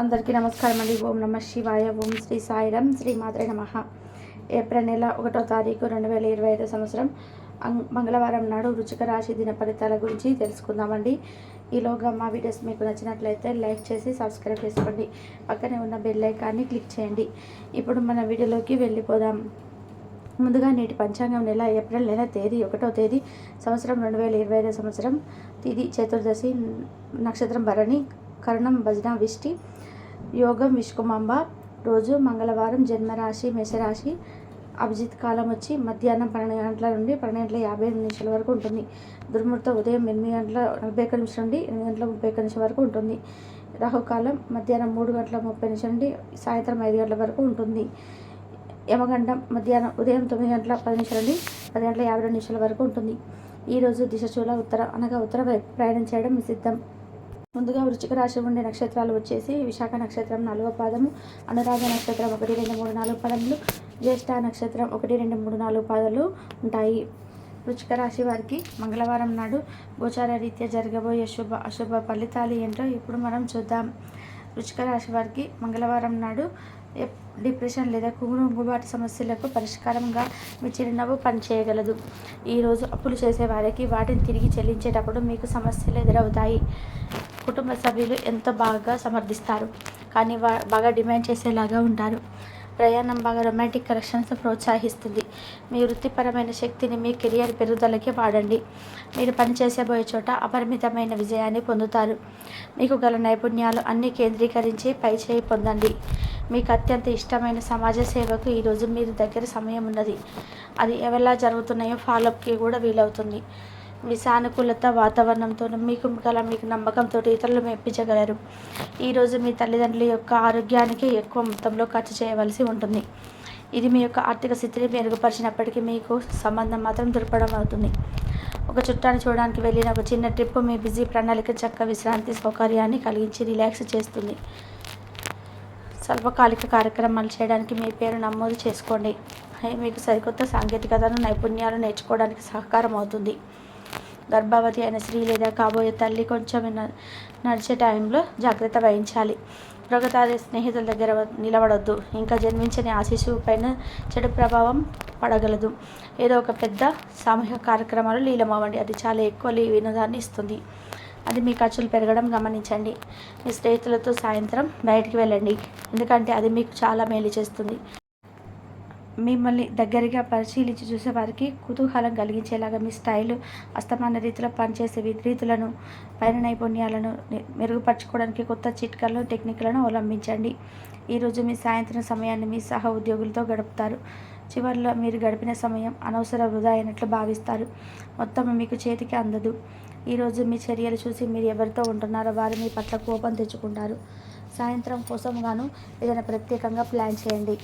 అందరికీ నమస్కారం అండి ఓం నమ శివాయ ఓం శ్రీ సాయిరం శ్రీ మాత్రే నమ. ఏప్రిల్ నెల ఒకటో తారీఖు రెండు వేల ఇరవై ఐదో సంవత్సరం. మంగళవారం నాడు రుచిక రాశి దిన ఫలితాల గురించి తెలుసుకుందామండి. ఈలోగా మా వీడియోస్ మీకు నచ్చినట్లయితే లైక్ చేసి సబ్స్క్రైబ్ చేసుకోండి. పక్కనే ఉన్న బెల్ ఐకాన్ని క్లిక్ చేయండి. ఇప్పుడు మన వీడియోలోకి వెళ్ళిపోదాం. ముందుగా నేటి పంచాంగం నెల ఏప్రిల్ నెల తేదీ ఒకటో తేదీ సంవత్సరం రెండు వేల ఇరవై ఐదో సంవత్సరం. తిది చతుర్దశి నక్షత్రం భరణి కరణం భజన విష్టి యోగం విష్కుమాంబ రోజు మంగళవారం జన్మరాశి మేషరాశి అభిజిత్ కాలం వచ్చి మధ్యాహ్నం పన్నెండు గంటల నుండి పన్నెండు గంటల యాభై ఎనిమిది నిమిషాల వరకు ఉంటుంది. దుర్ముహూర్తం ఉదయం ఎనిమిది గంటల నలభై ఒక్క నిమిషం నుండి ఎనిమిది గంటల ముప్పై ఒక్క నిమిషం వరకు ఉంటుంది. రాహుకాలం మధ్యాహ్నం మూడు గంటల ముప్పై నిమిషం నుండి సాయంత్రం ఐదు గంటల వరకు ఉంటుంది. యమగండం మధ్యాహ్నం ఉదయం తొమ్మిది గంటల పది నిమిషాల నుండి పది గంటల యాభై రెండు నిమిషాల వరకు ఉంటుంది. ఈరోజు దిశ చూల ఉత్తర అనగా ఉత్తర వైపు ప్రయాణం చేయడం నిషిద్ధం ముందుగా వృచ్చిక రాశి ఉండే నక్షత్రాలు వచ్చేసి విశాఖ నక్షత్రం నాలుగో పాదము అనురాధ నక్షత్రం ఒకటి రెండు మూడు నాలుగు పాదములు జ్యేష్ఠ నక్షత్రం ఒకటి రెండు మూడు నాలుగు పాదాలు ఉంటాయి. వృచ్చిక రాశి వారికి మంగళవారం నాడు గోచార రీత్యా జరగబోయే శుభ అశుభ ఫలితాలు ఏంటో ఇప్పుడు మనం చూద్దాం. వృచ్చిక రాశి వారికి మంగళవారం నాడు డిప్రెషన్ లేదా కుంగుబాటు సమస్యలకు పరిష్కారంగా మీ చిరునవ్వు పనిచేయగలదు ఈరోజు అప్పులు చేసే వారికి వాటిని తిరిగి చెల్లించేటప్పుడు మీకు సమస్యలు ఎదురవుతాయి. కుటుంబ సభ్యులు ఎంతో బాగా సమర్థిస్తారు? కానీ వా బాగా డిమాండ్ చేసేలాగా ఉంటారు. ప్రయాణం బాగా రొమాంటిక్ కలెక్షన్స్ ప్రోత్సహిస్తుంది. మీ వృత్తిపరమైన శక్తిని మీ కెరియర్ పెరుగుదలకి వాడండి. మీరు పనిచేసేబోయే చోట అపరిమితమైన విజయాన్ని పొందుతారు. మీకు గల నైపుణ్యాలు అన్నీ కేంద్రీకరించి పై చేయి పొందండి. మీకు అత్యంత ఇష్టమైన సమాజ సేవకు ఈరోజు మీరు దగ్గర సమయం ఉన్నది. అది ఎవరిలా జరుగుతున్నాయో ఫాలోఅప్కి కూడా వీలవుతుంది. మీ సానుకూలత వాతావరణంతో మీకు గల మీకు నమ్మకంతో ఇతరులు మెప్పించగలరు. ఈరోజు మీ తల్లిదండ్రుల యొక్క ఆరోగ్యానికి ఎక్కువ మొత్తంలో ఖర్చు చేయవలసి ఉంటుంది. ఇది మీ యొక్క ఆర్థిక స్థితిని మెరుగుపరిచినప్పటికీ మీకు సంబంధం మాత్రం దుర్పడం అవుతుంది. ఒక చుట్టాన్ని చూడడానికి వెళ్ళిన ఒక చిన్న ట్రిప్ మీ బిజీ ప్రణాళిక చక్క విశ్రాంతి సౌకర్యాన్ని కలిగించి రిలాక్స్ చేస్తుంది. స్వల్పకాలిక కార్యక్రమాలు చేయడానికి మీ పేరు నమోదు చేసుకోండి. మీకు సరికొత్త సాంకేతికతను నైపుణ్యాలు నేర్చుకోవడానికి సహకారం అవుతుంది. గర్భవతి అయిన స్త్రీ లేదా కాబోయే తల్లి కొంచెం నడిచే టైంలో జాగ్రత్త వహించాలి. ప్రగతాది స్నేహితుల దగ్గర వ- నిలబడొద్దు. ఇంకా జన్మించని ఆ శిశువు పైన చెడు ప్రభావం పడగలదు. ఏదో ఒక పెద్ద సామూహిక కార్యక్రమాలు లీలమవ్వండి. అది చాలా ఎక్కువ లీ- వినోదాన్ని ఇస్తుంది. అది మీ ఖర్చులు పెరగడం గమనించండి. మీ స్నేహితులతో సాయంత్రం బయటికి వెళ్ళండి. ఎందుకంటే అది మీకు చాలా మేలు చేస్తుంది. మిమ్మల్ని దగ్గరగా పరిశీలించి చూసేవారికి కుతూహలం కలిగించేలాగా మీ స్టైల్ అస్తమాన రీతిలో పనిచేసే రీతులను పైన నైపుణ్యాలను మెరుగుపరచుకోవడానికి కొత్త చిట్కాలను టెక్నిక్లను అవలంబించండి. ఈరోజు మీ సాయంత్రం సమయాన్ని మీ సహ ఉద్యోగులతో గడుపుతారు. చివరిలో మీరు గడిపిన సమయం అనవసర వృధా అయినట్లు భావిస్తారు. మొత్తం మీకు చేతికి అందదు. ఈరోజు మీ చర్యలు చూసి మీరు ఎవరితో ఉంటున్నారో వారు మీ పట్ల కోపం తెచ్చుకుంటారు. సాయంత్రం కోసం గాను ఏదైనా ప్రత్యేకంగా ప్లాన్ చేయండి.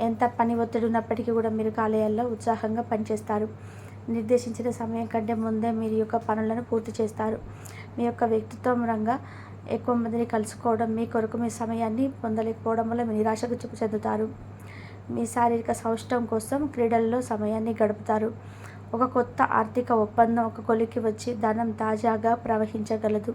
ఎంత పని ఒత్తిడి ఉన్నప్పటికీ కూడా మీరు కాలేయాల్లో ఉత్సాహంగా పనిచేస్తారు. నిర్దేశించిన సమయం కంటే ముందే మీరు యొక్క పనులను పూర్తి చేస్తారు. మీ యొక్క వ్యక్తిత్వం రంగా ఎక్కువ మందిని కలుసుకోవడం మీ కొరకు మీ సమయాన్ని పొందలేకపోవడం వల్ల మీ నిరాశకు చూపు చెందుతారు. మీ శారీరక సౌష్టం కోసం క్రీడల్లో సమయాన్ని గడుపుతారు. ఒక కొత్త ఆర్థిక ఒప్పందం ఒక కొలికి వచ్చి ధనం తాజాగా ప్రవహించగలదు.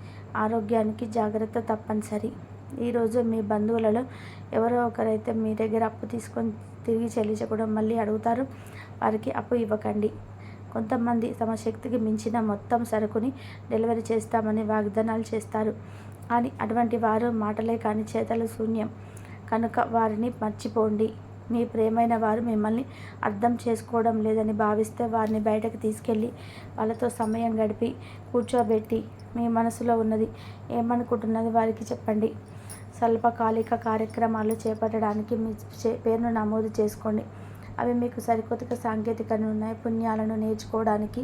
ఆరోగ్యానికి జాగ్రత్త తప్పనిసరి. ఈరోజు మీ బంధువులలో ఎవరో ఒకరైతే మీ దగ్గర అప్పు తీసుకొని తిరిగి చెల్లించకుండా మళ్ళీ అడుగుతారు వారికి అప్పు ఇవ్వకండి. కొంతమంది తమ శక్తికి మించిన మొత్తం సరుకుని డెలివరీ చేస్తామని వాగ్దానాలు చేస్తారు. కానీ అటువంటి వారు మాటలే కానీ చేతలు శూన్యం. కనుక వారిని మర్చిపోండి. మీ ప్రేమైన వారు మిమ్మల్ని అర్థం చేసుకోవడం లేదని భావిస్తే వారిని బయటకు తీసుకెళ్ళి వాళ్ళతో సమయం గడిపి కూర్చోబెట్టి మీ మనసులో ఉన్నది ఏమనుకుంటున్నది వారికి చెప్పండి. స్వల్పకాలిక కార్యక్రమాలు చేపట్టడానికి మీ చే- పేరును నమోదు చేసుకోండి. అవి మీకు సరికొత్త సాంకేతిక నైపుణ్యాలను నేర్చుకోవడానికి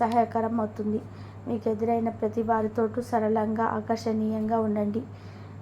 సహాయకరం అవుతుంది. మీకు ఎదురైన ప్రతి వారితోటూ సరళంగా ఆకర్షణీయంగా ఉండండి.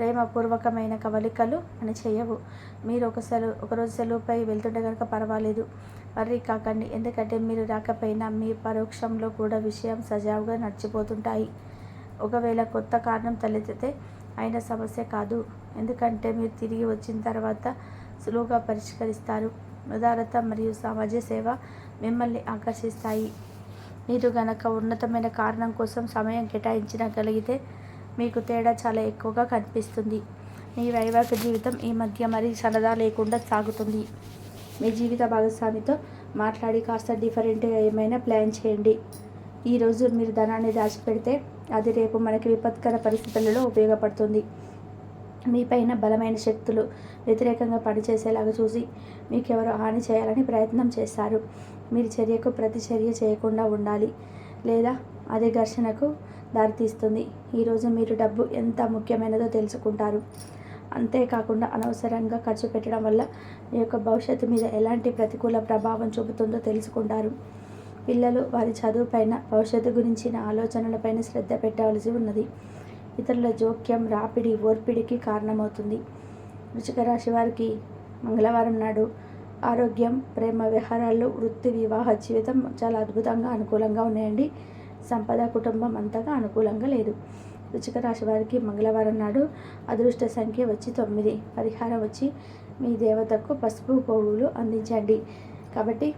ప్రేమపూర్వకమైన కవలికలు అని చేయవు. మీరు ఒక సెలవు ఒకరోజు సెలవుపై వెళ్తుంటే కనుక పర్వాలేదు. వర్రీ కాకండి ఎందుకంటే మీరు రాకపోయినా మీ పరోక్షంలో కూడా విషయం సజావుగా నడిచిపోతుంటాయి. ఒకవేళ కొత్త కారణం తలెత్తితే అయిన సమస్య కాదు. ఎందుకంటే మీరు తిరిగి వచ్చిన తర్వాత సులువుగా పరిష్కరిస్తారు. ఉదారత మరియు సమాజ సేవ మిమ్మల్ని ఆకర్షిస్తాయి. మీరు గనక ఉన్నతమైన కారణం కోసం సమయం కేటాయించగలిగితే మీకు తేడా చాలా ఎక్కువగా కనిపిస్తుంది. మీ వైవాహిక జీవితం ఈ మధ్య మరీ సరదా లేకుండా సాగుతుంది. మీ జీవిత భాగస్వామితో మాట్లాడి కాస్త డిఫరెంట్గా ఏమైనా ప్లాన్ చేయండి. ఈరోజు మీరు ధనాన్ని దాచిపెడితే అది రేపు మనకి విపత్కర పరిస్థితులలో ఉపయోగపడుతుంది. మీపైన బలమైన శక్తులు వ్యతిరేకంగా పనిచేసేలాగా చూసి మీకెవరో హాని చేయాలని ప్రయత్నం చేస్తారు. మీరు చర్యకు ప్రతిచర్య చేయకుండా ఉండాలి. లేదా అది ఘర్షణకు దారితీస్తుంది. ఈరోజు మీరు డబ్బు ఎంత ముఖ్యమైనదో తెలుసుకుంటారు. అంతేకాకుండా అనవసరంగా ఖర్చు పెట్టడం వల్ల మీ యొక్క భవిష్యత్తు మీద ఎలాంటి ప్రతికూల ప్రభావం చూపుతుందో తెలుసుకుంటారు. పిల్లలు వారి చదువుపైన భవిష్యత్తు గురించిన ఆలోచనలపైన శ్రద్ధ పెట్టవలసి ఉన్నది. ఇతరుల జోక్యం రాపిడి ఓర్పిడికి కారణమవుతుంది. వృచిక రాశి వారికి మంగళవారం నాడు ఆరోగ్యం ప్రేమ వ్యవహారాలు వృత్తి వివాహ జీవితం చాలా అద్భుతంగా అనుకూలంగా ఉన్నాయండి. సంపద కుటుంబం అంతగా అనుకూలంగా లేదు. వృచిక రాశి వారికి మంగళవారం నాడు అదృష్ట సంఖ్య వచ్చి తొమ్మిది. పరిహారం వచ్చి మీ దేవతకు పసుపు పువ్వులు అందించండి. కాబట్టి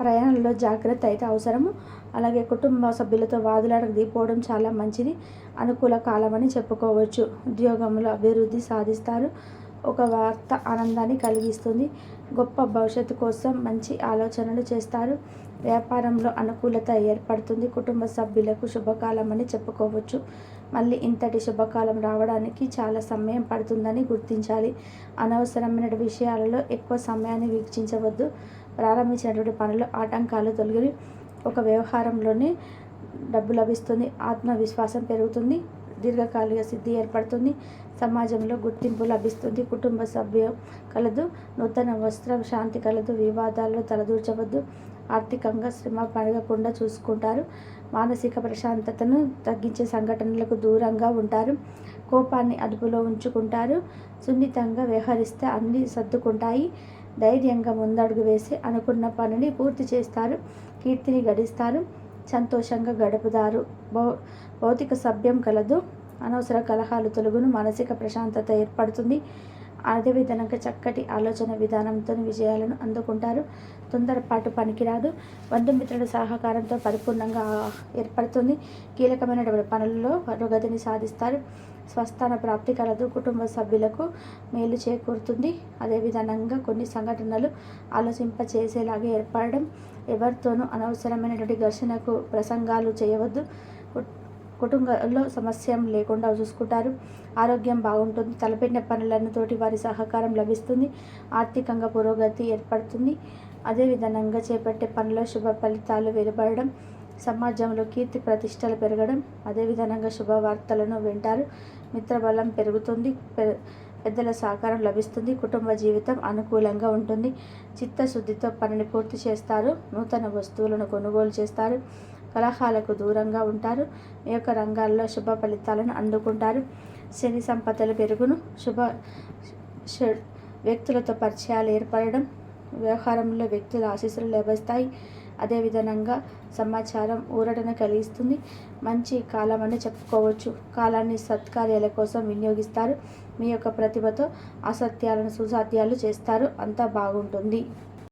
ప్రయాణంలో జాగ్రత్త అయితే అవసరము. అలాగే కుటుంబ సభ్యులతో వాదులాడకు దిగిపోవడం చాలా మంచిది. అనుకూల కాలమని చెప్పుకోవచ్చు. ఉద్యోగంలో అభివృద్ధి సాధిస్తారు. ఒక వార్త ఆనందాన్ని కలిగిస్తుంది. గొప్ప భవిష్యత్తు కోసం మంచి ఆలోచనలు చేస్తారు. వ్యాపారంలో అనుకూలత ఏర్పడుతుంది. కుటుంబ సభ్యులకు శుభకాలం అని చెప్పుకోవచ్చు. మళ్ళీ ఇంతటి శుభకాలం రావడానికి చాలా సమయం పడుతుందని గుర్తించాలి. అనవసరమైన విషయాలలో ఎక్కువ సమయాన్ని వీక్షించవద్దు. ప్రారంభించినటువంటి పనులు ఆటంకాలు తొలగి ఒక వ్యవహారంలోనే డబ్బు లభిస్తుంది. ఆత్మవిశ్వాసం పెరుగుతుంది. దీర్ఘకాలిక సిద్ధి ఏర్పడుతుంది. సమాజంలో గుర్తింపు లభిస్తుంది. కుటుంబ సభ్యు కలదు. నూతన వస్త్రం శాంతి కలదు. వివాదాల్లో తలదూర్చవద్దు. ఆర్థికంగా శ్రమ పడగకుండా చూసుకుంటారు. మానసిక ప్రశాంతతను తగ్గించే సంఘటనలకు దూరంగా ఉంటారు. కోపాన్ని అదుపులో ఉంచుకుంటారు. సున్నితంగా వ్యవహరిస్తే అన్నీ సర్దుకుంటాయి. ధైర్యంగా ముందడుగు వేసి అనుకున్న పనిని పూర్తి చేస్తారు. కీర్తిని గడిస్తారు. సంతోషంగా గడుపుతారు. భౌ భౌతిక సభ్యం కలదు. అనవసర కలహాలు తొలగును మానసిక ప్రశాంతత ఏర్పడుతుంది. అదేవిధంగా చక్కటి ఆలోచన విధానంతో విజయాలను అందుకుంటారు. తొందరపాటు పనికిరాదు. బంధుమిత్రుల సహకారంతో పరిపూర్ణంగా ఏర్పడుతుంది. కీలకమైన పనులలో పురోగతిని సాధిస్తారు. స్వస్థాన ప్రాప్తి కలదు. కుటుంబ సభ్యులకు మేలు చేకూరుతుంది. అదేవిధంగా కొన్ని సంఘటనలు ఆలోచింప చేసేలాగా ఏర్పడడం ఎవరితోనూ అనవసరమైనటువంటి ఘర్షణకు ప్రసంగాలు చేయవద్దు. కుటుంబంలో సమస్య లేకుండా చూసుకుంటారు. ఆరోగ్యం బాగుంటుంది. తలపెట్టిన పనులను తోటి వారి సహకారం లభిస్తుంది. ఆర్థికంగా పురోగతి ఏర్పడుతుంది. అదేవిధంగా చేపట్టే పనుల శుభ ఫలితాలు వెలువడడం సమాజంలో కీర్తి ప్రతిష్టలు పెరగడం అదేవిధంగా శుభవార్తలను వింటారు. మిత్రబలం పెరుగుతుంది. పెద్దల సహకారం లభిస్తుంది. కుటుంబ జీవితం అనుకూలంగా ఉంటుంది. చిత్తశుద్ధితో పనిని పూర్తి చేస్తారు. నూతన వస్తువులను కొనుగోలు చేస్తారు. కలహాలకు దూరంగా ఉంటారు. ఈ యొక్క రంగాల్లో శుభ ఫలితాలను అందుకుంటారు. శని సంపదలు పెరుగును. శుభ వ్యక్తులతో పరిచయాలు ఏర్పడడం వ్యవహారంలో వ్యక్తుల ఆశీస్సులు లభిస్తాయి. అదేవిధంగా సమాచారం ఊరటన కలిగిస్తుంది. మంచి కాలం అని చెప్పుకోవచ్చు. కాలాన్ని సత్కార్యాల కోసం వినియోగిస్తారు. మీ యొక్క ప్రతిభతో అసత్యాలను సుసాధ్యాలు చేస్తారు. అంతా బాగుంటుంది.